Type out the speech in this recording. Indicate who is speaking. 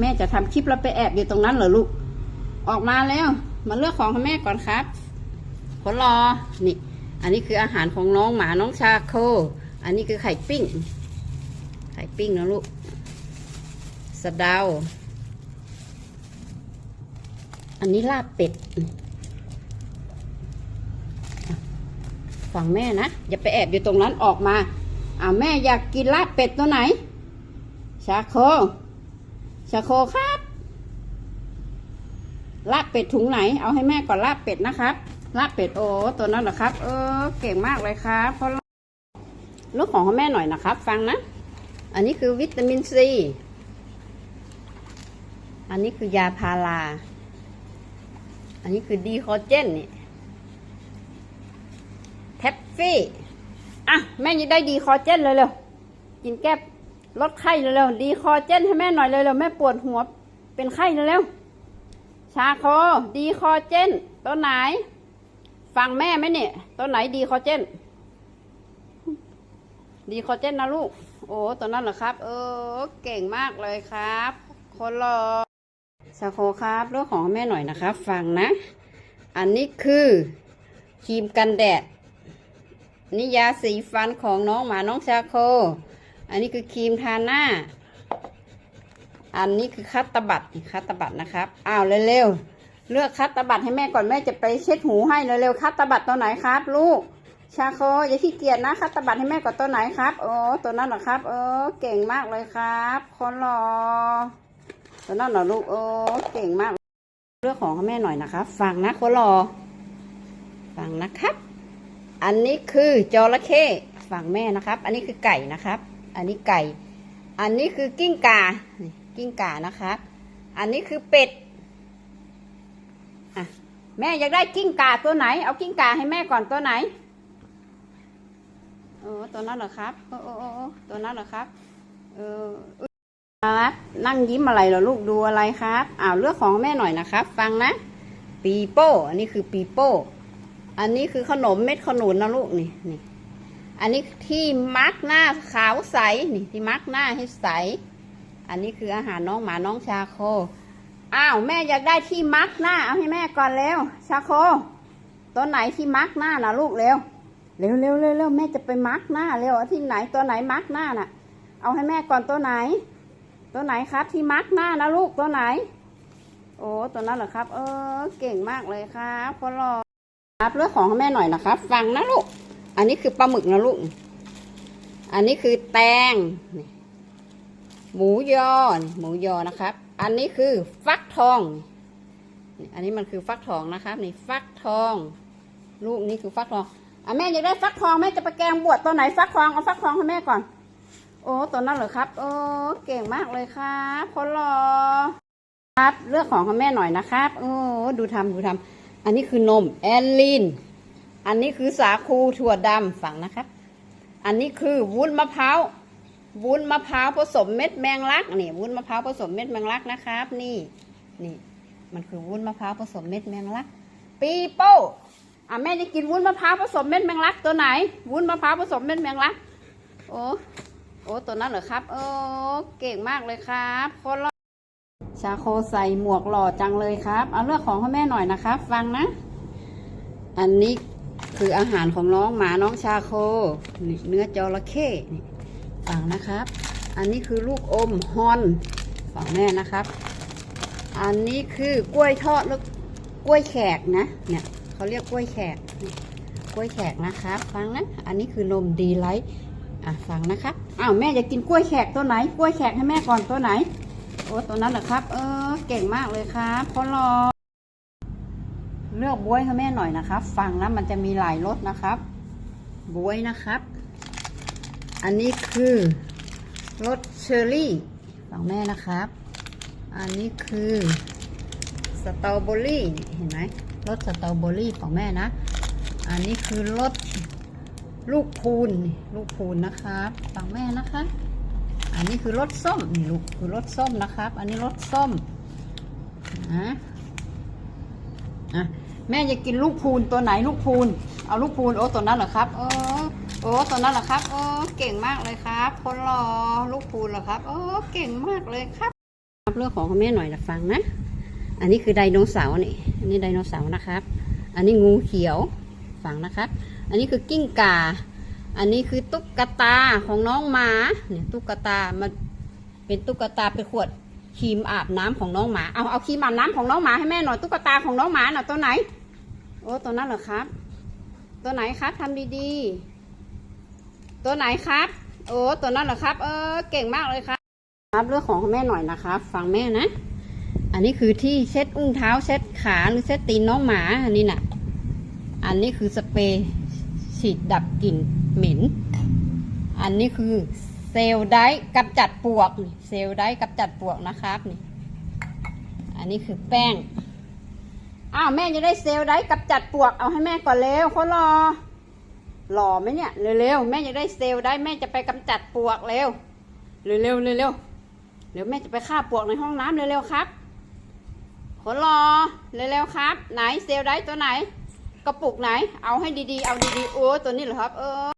Speaker 1: แม่จะทำคลิปแล้วไปแอบอยู่ตรงนั้นเหรอลูก ออกมาแล้ว มาเลือกของให้แม่ก่อนครับคนรอ นี่ อันนี้คืออาหารของน้องหมาน้องชาโค อันนี้คือไข่ปิ้ง ไข่ปิ้งนะลูก สะเดา อันนี้ลาบเป็ด ฝั่งแม่นะ อย่าไปแอบอยู่ตรงนั้นออกมาอ่าแม่อยากกินลาบเป็ดตัวไหน ชาโค ชาโคครับ ลาบเป็ดถุงไหน เอาให้แม่ก่อนลาบเป็ดนะครับ ลาบเป็ดโอ้ตัวนั้นเหรอครับ เออ เก่งมากเลยครับเพราะลูกของของแม่หน่อยนะครับ ฟังนะ อันนี้คือวิตามินซี อันนี้คือยาพารา อันนี้คือดีคอเจนนี่แท็บฟี่ อะ แม่ยังได้ดีคอเจนเลยเร็วกินแก้ ลดไข้เร็วๆดีคอเจนให้แม่หน่อยเร็วๆแม่ปวดหัวเป็นไข้เร็วๆชาโคดีคอเจนตัวไหน ฟังแม่ไหมเนี่ยตัวไหนดีคอเจน ดีคอเจนนะลูก โอ้ตัวนั้นเหรอครับ เออ เก่งมากเลยครับ คนรอชาโคครับเรื่องของแม่หน่อยนะครับ ฟังนะ อันนี้คือครีมกันแดดนี่ยาสีฟันของน้องหมาน้องชาโค อันนี้คือครีมทาหน้า อันนี้คือคัตตบัตคัตตบัตนะครับอ้าวเร็วๆเลือกคัตตบัตให้แม่ก่อนแม่จะไปเช็ดหูให้เร็วๆคัตตบัตตัวไหนครับ ลูก ชาโคอย่าขี้เกียจนะคัตตบัตให้แม่ก่อนตัวไหนครับโอ้ตัวนั้นเหรอครับ เออเก่งมากเลยครับคนรอตัวนั้นเหรอลูกโอ้เก่งมาก เลือกของให้แม่หน่อยนะครับฟังนะคนรอฟังนะครับ อันนี้คือจระเข้ฝั่งแม่นะครับ อันนี้คือไก่นะครับ อันนี้ไก่ อันนี้คือกิ้งกากิ้งกานะครับอันนี้คือเป็ดอะแม่อยากได้กิ้งกาตัวไหน เอากิ้งกาให้แม่ก่อนตัวไหนโอ้ตัวนั้นเหรอครับโอ้โอ้โอ้โอ้ตัวนั้นเหรอครับเออครับนั่งยิ้มอะไรเหรอลูกดูอะไรครับอ้าวเลือกของแม่หน่อยนะครับ ฟังนะปีโป้ อันนี้คือปีโป้ อันนี้คือขนมเม็ดขนุนนะลูกนี่นี่ อันนี้ที่มาร์กหน้าขาวใสนี่ที่มาร์กหน้าให้ใส อันนี้คืออาหารน้องหมาน้องชาโค อ้าวแม่อยากได้ที่มาร์กหน้าเอาให้แม่ก่อนเร็วชาโคตัวไหนที่มาร์กหน้านะลูกเร็วเร็วเร็วเร็วเร็วแม่จะไปมาร์กหน้าเร็วที่ไหนตัวไหนมาร์กหน้าน่ะ เอาให้แม่ก่อนตัวไหน ตัวไหนครับที่มาร์กหน้านะลูกตัวไหน โอ้ตัวนั้นเหรอครับ เออเก่งมากเลยครับคนรอครับเลือกของให้แม่หน่อยนะครับ ฟังนะลูก อันนี้คือปลาหมึกนะลูก อันนี้คือแตง หมูยอ หมูยอนะครับ อันนี้คือฟักทอง อันนี้มันคือฟักทองนะครับนี่ฟักทอง ลูกนี่คือฟักทองอะแม่อยากได้ฟักทองแม่จะไปแกงบวชตัวไหนฟักทองเอาฟักทองให้แม่ก่อน โอ้ตัวนั้นเหรอครับ โอ้เก่งมากเลยครับคนรอครับเลือกของให้แม่หน่อยนะครับ โอ้ดูทำดูทำอันนี้คือนมแอนลีน อันนี้คือสาคูถั่วดำฝังนะครับ อันนี้คือวุ้นมะพร้าว วุ้นมะพร้าวผสมเม็ดแมงลักนี่วุ้นมะพร้าวผสมเม็ดแมงลักนะครับ นี่ นี่ มันคือวุ้นมะพร้าวผสมเม็ดแมงลัก ปีโป้อะแม่จะกินวุ้นมะพร้าวผสมเม็ดแมงลักตัวไหน วุ้นมะพร้าวผสมเม็ดแมงลัก โอ้โอ้ตัวนั้นเหรอครับ โอ้เก่งมากเลยครับคนละชาโคใส่หมวกหล่อจังเลยครับ เอาเลือกของให้แม่หน่อยนะครับ ฟังนะ อันนี้ คืออาหารของน้องหมาน้องชาโคเนื้อจระเข้นี่ฟังนะครับ อันนี้คือลูกอมฮอนฝั่งแม่นะครับ อันนี้คือกล้วยทอดแล้วกล้วยแขกนะเนี่ยเขาเรียกกล้วยแขกกล้วยแขกนะครับฟังนะอันนี้คือนมดีไลท์อะฟังนะครับอ้าวแม่อยากกินกล้วยแขกตัวไหน กล้วยแขกให้แม่ก่อนตัวไหนโอ้ตัวนั้นเหรอครับ เออเก่งมากเลยครับพอรอ เลือกบวยให้แม่หน่อยนะครับ ฟังนะมันจะมีหลายรสนะครับ บวยนะครับ อันนี้คือรสเชอร์รี่ของแม่นะครับ อันนี้คือสตรอเบอรี่เห็นไหมรสสตรอเบอรี่ของแม่นะ อันนี้คือรสลูกพูนลูกพูนนะครับฝั่งแม่นะคะ อันนี้คือรสส้มนี่ลูกคือรสส้มนะครับ อันนี้รสส้มนะอะ แม่จะกินลูกพูนตัวไหนลูกพูน เอาลูกพูนโอ้ตัวนั้นเหรอครับโอ้โอ้ตัวนั้นเหรอครับโอ้เก่งมากเลยครับคนรอลูกพูนเหรอครับโอ้เก่งมากเลยครับเรื่องของแม่หน่อยนะฟังนะ อันนี้คือไดโนเสาร์นี่อันนี้ไดโนเสาร์นะครับ อันนี้งูเขียวฟังนะครับ อันนี้คือกิ้งก่า อันนี้คือตุ๊กตาของน้องหมาเนี่ยตุ๊กตามันเป็นตุ๊กตาไปขวด ครีมอาบน้ำของน้องหมา เอาเอาครีมอาบน้ำของน้องหมาให้แม่หน่อยตุ๊กตาของน้องหมาหน่อยตัวไหน โอ้ตัวนั้นเหรอครับ ตัวไหนครับทำดีๆ ตัวไหนครับ โอ้ตัวนั้นเหรอครับ เออเก่งมากเลยครับครับเรื่องของแม่หน่อยนะครับ ฟังแม่นะ อันนี้คือที่เช็ดอุ้งเท้าเช็ดขาหรือเช็ดตีนน้องหมา อันนี้น่ะ อันนี้คือสเปรย์ฉีดดับกลิ่นเหม็น อันนี้คือ ซลล์ไดร์กำจัดปลวกนี่เซลล์ไดร์กำจัดปลวกนะครับนี่อันนี้คือแป้งอ้าวแม่จะได้เซลล์ไดร์กำจัดปลวกเอาให้แม่ก่อนเร็วเขารอหล่อไหมเนี่ยเร็วๆแม่จะได้เซลล์ไดร์แม่จะไปกำจัดปลวกเร็วเร็วๆเร็วๆเดี๋ยวแม่จะไปฆ่าปลวกในห้องน้ำเร็วๆครับขอรอเร็วๆครับ ไหนเซลล์ไดร์ตัวไหน กระปุกไหน เอาให้ดีๆ เอาดีๆ โอ้ตัวนี้เหรอครับ เออ